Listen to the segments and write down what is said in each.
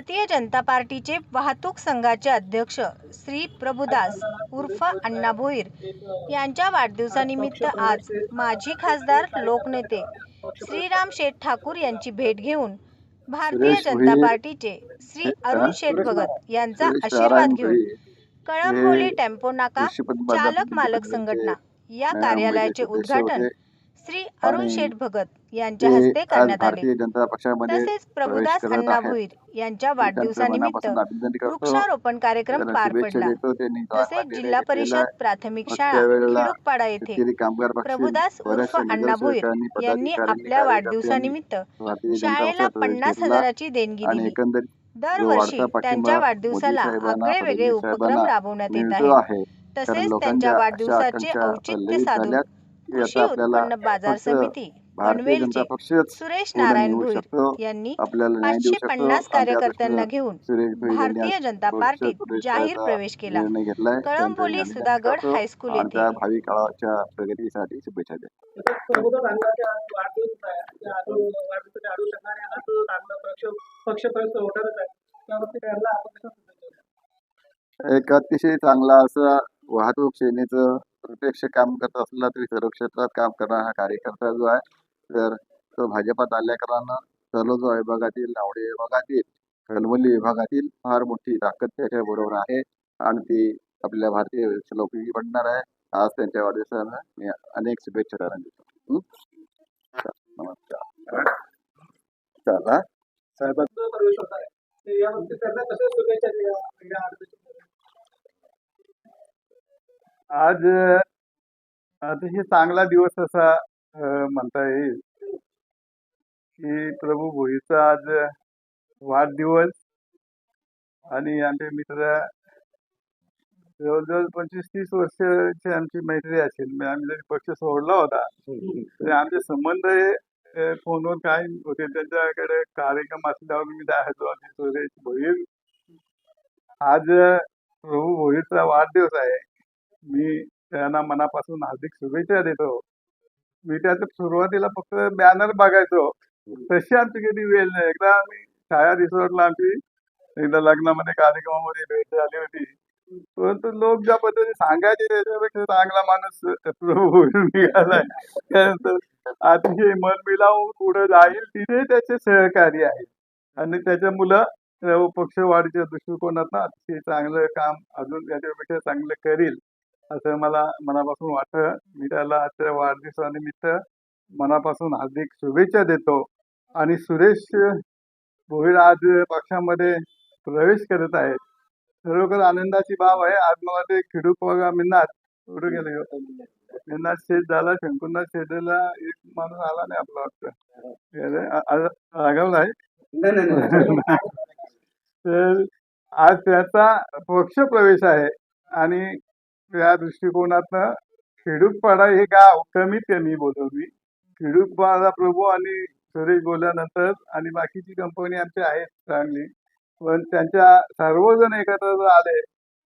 भारतीय जनता पार्टीचे वाहतूक संघाचे अध्यक्ष श्री प्रभुदास उर्फ अण्णा भोईर यांच्या वाढदिवसानिमित्त आज माजी खासदार लोकनेते श्रीराम शेठ ठाकूर यांची भेट घेऊन भारतीय जनता. पार्टीचे श्री अरुण शेठ भगत यांचा आशीर्वाद घेऊन. कळंबोली टेम्पो नाका चालक मालक संघटना या कार्यालयाचे उद्घाटन श्री अरुण शेठ भगत यांच्या हस्ते करण्यात आले. तसेच प्रभुदास अण्णा. भोईर यांच्या वाढदिवसानिमित्त. वृक्षारोपण कार्यक्रम पार पडला. तसेच जिल्हा परिषद प्राथमिक शाळा खिडूकपाडा येथे प्रभुदास उर्फ अण्णा भोईर यांनी आपल्या वाढदिवसानिमित्त शाळेला पन्नास हजाराची देणगी दिली. दरवर्षी त्यांच्या वाढदिवसाला आगळे वेगळे उपक्रम राबवण्यात येत आहे. तसेच त्यांच्या वाढदिवसाचे औचित्य साधून कृषी उत्पन्न बाजार समिती भारतीय पनवेलचे जनता पक्षच सुरेश नारायण भोईर यांनी पाचशे पन्नास कार्यकर्त्यांना घेऊन भारतीय जनता पार्टीत जाहीर प्रवेश केला. कळंबोली सुधागड हायस्कूल येथे. भावी काळाच्या प्रगतीसाठी शुभेच्छा द्या? एक अतिशय चांगला असा वाहतूक सेनेचं प्रत्यक्ष काम करत असला तरी सर्व क्षेत्रात काम करणारा हा कार्यकर्ता जो आहे तर तो भाजपात आल्याकारणानं सर्व विभागातील नावडे विभागातील कलवली विभागातील फार मोठी ताकद त्याच्या बरोबर आहे आणि ती आपल्या भारतीय लोकही पडणार आहे. आज त्यांच्या वाढदिवसाला मी अनेक शुभेच्छा त्यांना देतो नमस्कार. चला. साहेब जो प्रवेश होत आहे ते यावरती त्यांना कशा शुभेच्छा द्या या आडूच्या? आज अतिशय चांगला दिवस असा म्हणता येईल की प्रभू भोईचा आज वाढदिवस आणि आमचे मित्र जवळजवळ पंचवीस तीस वर्षाची आमची मैत्री असेल. आम्ही जरी पक्ष सोडला होता तरी आमचे संबंध हे फोनवर काय होते. त्यांच्याकडे कार्यक्रम असल्यावर मी जायचो आणि भोईर आज प्रभू भोईरचा वाढदिवस आहे. मी त्यांना मनापासून हार्दिक शुभेच्छा देतो. मी त्याचं सुरुवातीला फक्त बॅनर बघायचो. तशी आमची कधी वेळ नाही. एकदा आम्ही छाया रिसॉर्टला आमची एकदा लग्नामध्ये कार्यक्रमामध्ये भेट झाली होती. परंतु लोक ज्या पद्धतीने सांगायचे त्याच्यापेक्षा चांगला माणूस प्रभू निघालाय त्यानंतर अतिशय मन मिलावून पुढे जाईल तिथे त्याचे सहकारी आहे आणि त्याच्या मुलं अ, पक्षवाढीच्या दृष्टिकोनातनं अतिशय चांगलं काम अजून त्याच्यापेक्षा चांगलं करील. असं मला मनापासून वाटतं. मी त्याला आजच्या वाढदिवसानिमित्त मनापासून हार्दिक शुभेच्छा देतो आणि सुरेश भोईर आज पक्षामध्ये प्रवेश करत आहेत खरोखर आनंदाची बाब आहे. आज मला ते खिडूक बघा मिन्नात कुठे गेले हो? मिन्नात शेत झाला शंकुनाथ शेतीला एक माणूस आला नाही आपला वाटतं. रागावला आहे तर आज त्याचा पक्ष प्रवेश आहे आणि त्या दृष्टिकोनातनं खिडूकपाडा हे गाव कमीत कमी बोलवली. मी प्रभू आणि सुरेश बोलल्यानंतर आणि बाकीची कंपनी आमची आहेत चांगली. पण त्यांच्या सर्वजण एकत्र जर आले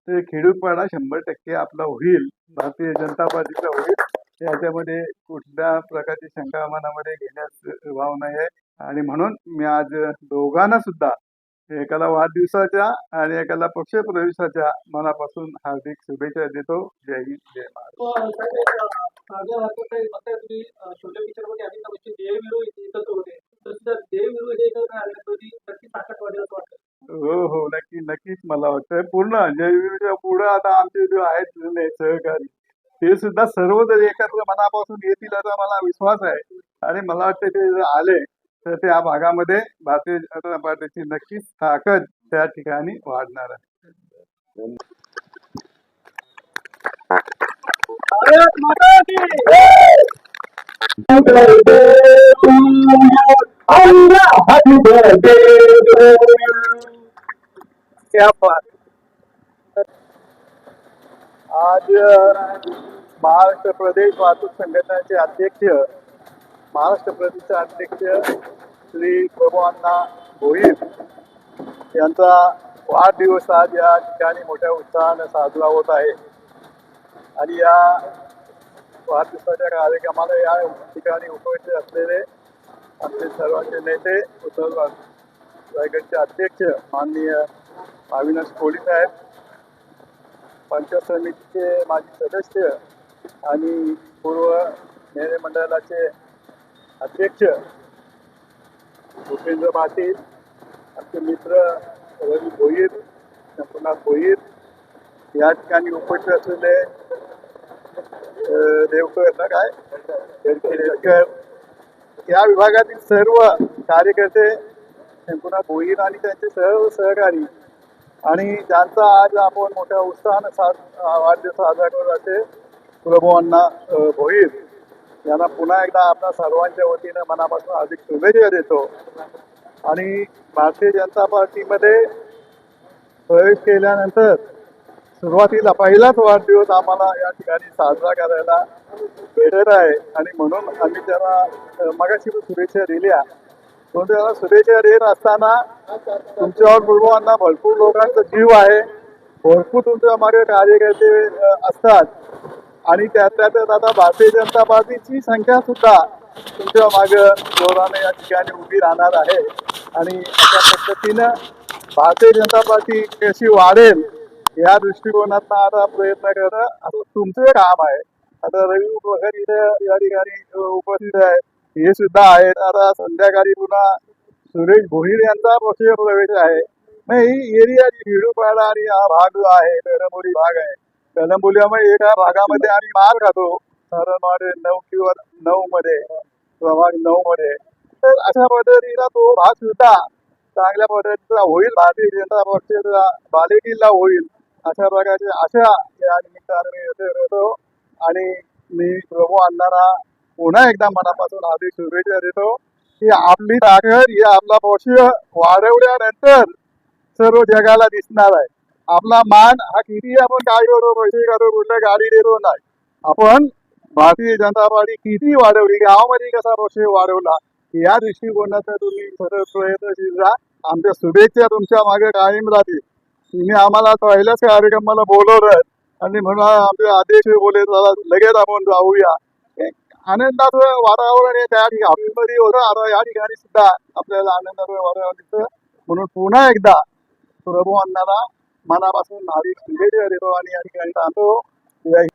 तर खिडूकपाडा शंभर टक्के आपला होईल. भारतीय जनता पार्टीचा होईल. याच्यामध्ये कुठल्या प्रकारची शंका मनामध्ये घेण्यास भाव नाही आहे. आणि म्हणून मी आज दोघांना सुद्धा एकाला वाढदिवसाच्या आणि एकाला पक्ष प्रवेशाच्या मनापासून हार्दिक शुभेच्छा देतो. जय हिंद जय हे हो हो नक्की नक्कीच मला वाटतं. पूर्ण जयवीरच्या पुढं आता आमचे जे आहेत सहकारी ते सुद्धा सर्व जर एकत्र मनापासून येतील असा मला विश्वास आहे. आणि मला वाटतं ते आले तर त्या भागामध्ये भारतीय जनता पार्टीची नक्कीच ताकद त्या ठिकाणी वाढणार आहे. आज महाराष्ट्र प्रदेश वाहतूक संघटनेचे अध्यक्ष महाराष्ट्र प्रदेशचे अध्यक्ष श्री प्रभू अण्णा भोईर यांचा वाढदिवस आज या ठिकाणी मोठ्या उत्साहाने साजरा होत आहे. आणि या वाढदिवसाच्या कार्यक्रमाला या ठिकाणी उपस्थित असलेले आमचे सर्वांचे नेते उद्धव रायगडचे अध्यक्ष माननीय अविनाश कोळी साहेब पंचायत समितीचे माजी सदस्य आणि पूर्व मेरे मंडळाचे अध्यक्ष भूपेंद्र पाटील आमचे मित्र रवी भोईर शंभूनाथ भोईर या ठिकाणी उपस्थित असलेले देवकर ना काय? देवकर. या विभागातील सर्व कार्यकर्ते शंभूनाथ भोईर आणि त्यांचे सर्व सहकारी आणि ज्यांचा आज आपण मोठ्या उत्साहानं साज वाढदिवस साजरा करत असे प्रभू भोईर. यांना पुन्हा एकदा आपल्या सर्वांच्या वतीनं मनापासून अधिक शुभेच्छा देतो. आणि भारतीय जनता पार्टीमध्ये प्रवेश केल्यानंतर सुरुवातीला पहिलाच वाढदिवस आम्हाला या ठिकाणी साजरा करायला भेटत आहे. आणि म्हणून आम्ही त्यांना मगाशी शुभेच्छा दिल्या. पण त्याला शुभेच्छा देत असताना तुमच्यावर पूर्वांना भरपूर लोकांचा जीव आहे. भरपूर तुमच्या मागे कार्यकर्ते असतात. आणि त्यातल्या त्यात आता भारतीय जनता पार्टीची संख्या सुद्धा तुमच्या माग जोराने या ठिकाणी उभी राहणार आहे. आणि अशा पद्धतीनं भारतीय जनता पार्टी कशी वाढेल या दृष्टिकोनात आता प्रयत्न करणं असं तुमचं काम आहे. आता रवी वगैरे इथे या ठिकाणी उपस्थित आहे. हे सुद्धा आहेत. आता संध्याकाळी पुन्हा सुरेश भोईर यांचा प्रवेश आहे. मग ही एरिया जी आणि हा भाग जो आहे कळंबोली भाग आहे. कळंबोलीमध्ये एका भागामध्ये आम्ही माल खातो. साधारण नऊ किंवा नऊ मध्ये प्रभाग नऊ मध्ये तर अशा पद्धतीला तो भाग सुद्धा चांगल्या पद्धतीचा होईल. भारतीय जनता पक्षाचा बालेकिल्ला होईल. अशा प्रकारचे अशा या निमित्ताने मी येथे होतो आणि मी प्रभू अण्णांना पुन्हा एकदा मनापासून हार्दिक शुभेच्छा देतो की आपली ताकद ही आपला पक्ष वाढवल्यानंतर सर्व जगाला दिसणार आहे. आपला मान हा किती आपण काय करू पैसे करू कुठल्या गाडी देतो नाही. आपण भारतीय जनता पार्टी किती वाढवली गावामध्ये कसा पक्ष वाढवला या दृष्टिकोनाचा तुम्ही खरंच प्रयत्नशील राहा. आमच्या शुभेच्छा तुमच्या मागे कायम राहतील. तुम्ही आम्हाला पहिल्याच कार्यक्रमाला बोलवलं आणि म्हणून आमचे आदेश बोले लगेच आपण जाऊया. एक आनंदाचं वातावरण आहे त्या ठिकाणी. होतं आता या ठिकाणी सुद्धा आपल्याला आनंदाचं वातावरण दिसतं. म्हणून पुन्हा एकदा प्रभू अण्णाला मनापासून नाविक शुभेच्छा देतो आणि या ठिकाणी हिंद.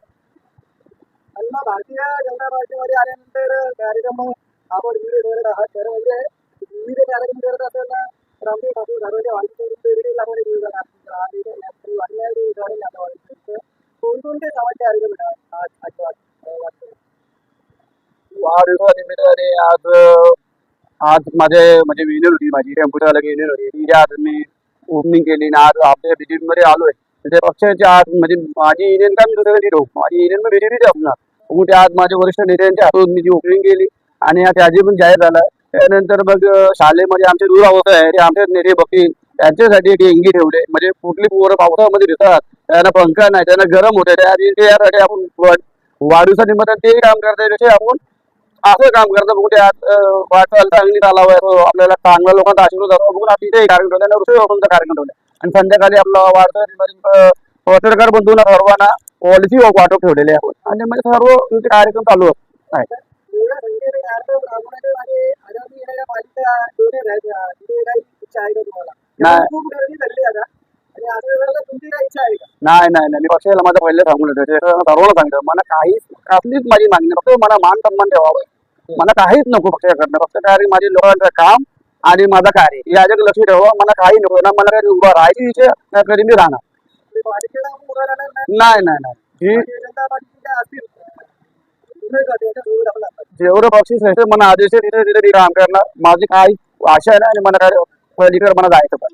अण्णा भारतीय जनता पार्टीमध्ये आल्यानंतर कार्यक्रम आपण विविध करत आहात खरं म्हणजे विविध कार्यक्रम करत असताना रामदेव ठाकूर घराच्या वाढीचे आपण विविध कोणकोणते सामाजिक कार्यक्रम? वाढदिवसानिमित्ताने आज आज माझे म्हणजे युनियन होती माझी टेम्पोच्या युनियन होती. ती आज मी ओपनिंग केली आणि आज आपल्या बीजेपी मध्ये आलोय. त्या पक्षाचे आज म्हणजे माझी युनियन काय मी दुसऱ्याकडे ठेवू माझी युनियन मी बीजेपी असणार कुठे ते आज माझे वरिष्ठ नेत्यांच्या हातून मी जी ओपनिंग केली आणि आज त्याची पण जाहीर झालाय त्यानंतर मग शाळेमध्ये आमचे दूर होत आहे. ते आमचे नेते बघतील. त्यांच्यासाठी एक इंगी ठेवले. म्हणजे कुठली पोरं पावसामध्ये दिसतात त्यांना पंखा नाही. त्यांना गरम होते त्याआधी आपण वाढ- वाढदिवसानिमित्त ते काम करता आपण असं काम करतं बघून ते आज अं, वाटचाल चांगली चालावं आहे. तो आपल्याला चांगल्या लोकांचा आशीर्वाद द्यावा बघून तिथे कार्यक्रम ठेवला आणि कार्यक्रम ठेवला आणि संध्याकाळी आपला वाढदिवस पत्रकार बंधूंना सर्वांना पॉलिसी वाटप ठेवलेले आहे. आणि म्हणजे सर्व कार्यक्रम चालू आहे. नाही. नाही नाही नाही. मी पक्षाला माझं पहिले सांगून येतो सर्वांना सांगतो. मला काहीच कसलीच माझी मागणी फक्त मला मान सन्मान ठेवावं. मला काहीच नको पक्षाकडनं फक्त काय माझे लोकांचं काम आणि माझं कार्य. याच्याकडे लक्ष ठेवा. मला काही नको. ना मला काही उभा राहायची विषय ना कधी मी राहणार. नाही नाही नाही. जेवढं बक्षीस आहे मला आदेश तिथे तिथे काम करणार. माझी काही आशा आहे ना आणि मला काय पलीकडे मला जायचं पण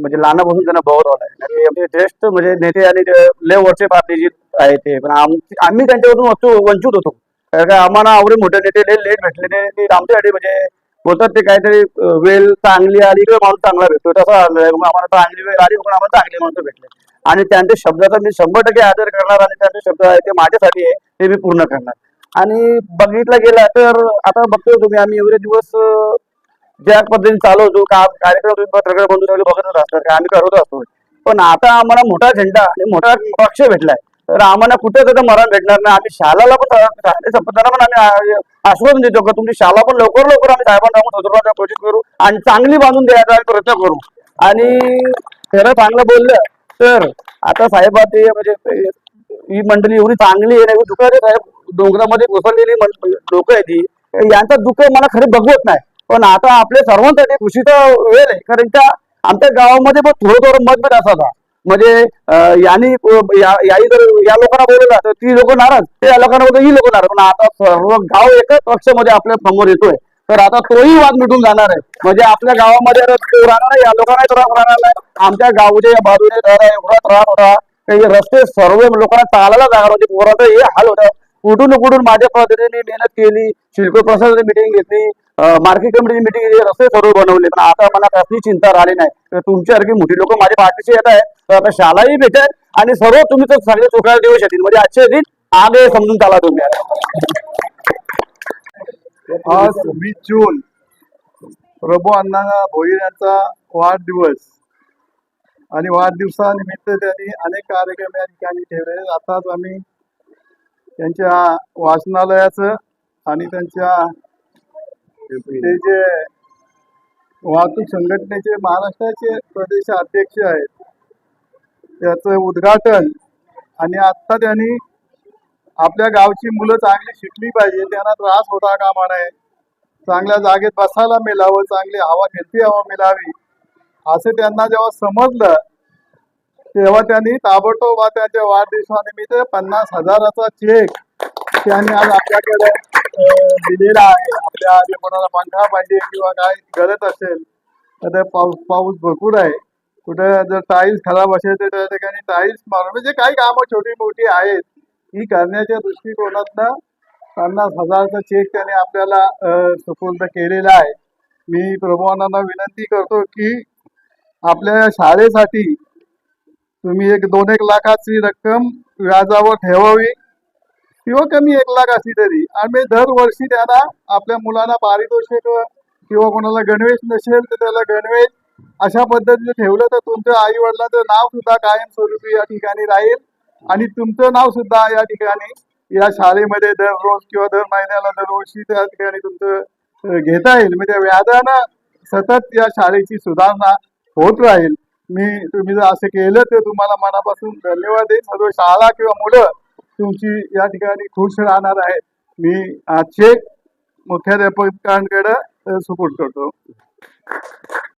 म्हणजे लहानापासून त्यांना बघत आलोय ज्येष्ठ म्हणजे नेते आणि लय वरचे पार्टी जी आहे ते. पण आम्ही त्यांच्यापासून वस्तू वंचित होतो. कारण का आम्हाला आवडे मोठे नेते लय लेट भेटले. नाही ते आमच्यासाठी म्हणजे बोलतात ते काहीतरी वेळ चांगली आली किंवा माणूस चांगला भेटतो. तसं आम्हाला चांगली वेळ आली पण आम्हाला चांगले माणसं भेटले. आणि त्यांच्या शब्दाचा मी शंभर टक्के आदर करणार आणि त्यांचे शब्द आहे ते माझ्यासाठी आहे ते मी पूर्ण करणार. आणि बघितलं गेलं तर आता बघतोय तुम्ही आम्ही एवढे दिवस ज्या पद्धतीने चालू का कार्यक्रम तुम्ही पत्रकार बंधू सगळे बघतच असतात का आम्ही करत असतो. पण आता आम्हाला मोठा झेंडा आणि मोठा पक्ष भेटलाय. तर आम्हाला कुठे त्याचं मरण भेटणार नाही आम्ही शालाला पण शाळेत पण आम्ही आश्वासन देतो का तुमची शाळा पण लवकर लवकर आम्ही साहेबांना प्रोजेक्ट करू आणि चांगली बांधून द्यायचा आम्ही प्रयत्न करू. आणि खरं चांगलं बोललं तर आता साहेब ते म्हणजे ही मंडळी एवढी चांगली आहे ना दुःख साहेब. डोंगरामध्ये घुसरलेली लोक आहे ती. यांचा दुःख मला खरं बघवत नाही. पण आता आपल्या सर्वांसाठी खुशीचा वेळ आहे कारण त्या आमच्या गावामध्ये पण थोडं थोडं मतभेद असायचा. म्हणजे यांनी याही जर या लोकांना बोलवलं तर ती लोक नाराज. त्या लोकांना बोलतो ही लोक नाराज. पण आता सर्व गाव एकच पक्षामध्ये आपल्यासमोर येतोय. तर आता तोही वाद मिटून जाणार आहे. म्हणजे आपल्या गावामध्ये राहणार नाही या लोकांना त्रास राहणार नाही आमच्या गावच्या या बाजूने एवढा त्रास होता काही रस्ते सर्व लोकांना चालायला जाणार होते पोराचं हे हाल होता. कुठून कुठून माझ्या पद्धतीने मेहनत केली शिल्प प्रसाद मिटिंग घेतली मार्केट कमिटीची मिटिंग रस्ते सर्व बनवले पण आता मला कसली चिंता राहिली नाही. तर तुमच्यासारखी मोठी लोक माझ्या पाठीशी येत आहेत. तर आता शाळाही भेटेल आणि सर्व तुम्ही तर सगळे चुकायला दिवस येतील म्हणजे आजचे दिन आगे समजून चाला तुम्ही आज वीस जून प्रभू अण्णा भोईर यांचा वाढदिवस. आणि वाढदिवसानिमित्त त्यांनी अनेक कार्यक्रम या ठिकाणी ठेवले आताच आम्ही त्यांच्या वाचनालयाचं आणि त्यांच्या ते जे वाहतूक संघटनेचे महाराष्ट्राचे प्रदेश अध्यक्ष आहेत त्याचं उद्घाटन आणि आता त्यांनी आपल्या गावची मुलं चांगली शिकली पाहिजे त्यांना त्रास होता कामा नये चांगल्या जागेत बसायला मिळावं चांगली हवा घेतली हवा मिळावी असं त्यांना जेव्हा समजलं तेव्हा त्यांनी ताबडतोब त्यांच्या वाढदिवसानिमित्त पन्नास हजाराचा चेक त्यांनी आज आपल्याकडे दिलेला आहे. आपल्या जे कोणाला पंखा पाहिजे किंवा काय गरज असेल तर ते पाऊस पाऊस भरपूर आहे. कुठे जर टाईल्स खराब असेल तर त्या ठिकाणी टाईल्स मारून म्हणजे काही कामं छोटी मोठी आहेत. ही करण्याच्या दृष्टिकोनातनं पन्नास हजारचा चेक त्याने आपल्याला सुपूर्द केलेला आहे. मी प्रभुवानांना विनंती करतो की आपल्या शाळेसाठी तुम्ही एक दोन एक लाखाची रक्कम व्याजावर ठेवावी. किंवा कमी एक लाख असली तरी. आम्ही दरवर्षी त्यांना आपल्या मुलांना पारितोषिक किंवा कोणाला गणवेश नसेल तर त्याला गणवेश अशा पद्धतीने ठेवलं तर तुमच्या आई वडिलांचं नाव सुद्धा कायमस्वरूपी या ठिकाणी राहील. आणि तुमचं नाव सुद्धा या ठिकाणी या शाळेमध्ये दररोज किंवा दर महिन्याला दरवर्षी त्या ठिकाणी तुमचं घेता येईल. म्हणजे व्याजानं सतत या शाळेची सुधारणा होत राहील. मी तुम्ही जर असं केलं तर तुम्हाला मनापासून धन्यवाद देईन. सर्व शाळा किंवा मुलं तुमची या ठिकाणी खुश राहणार आहे. मी आजचे मुख्याध्यापकांकडे सपोर्ट करतो.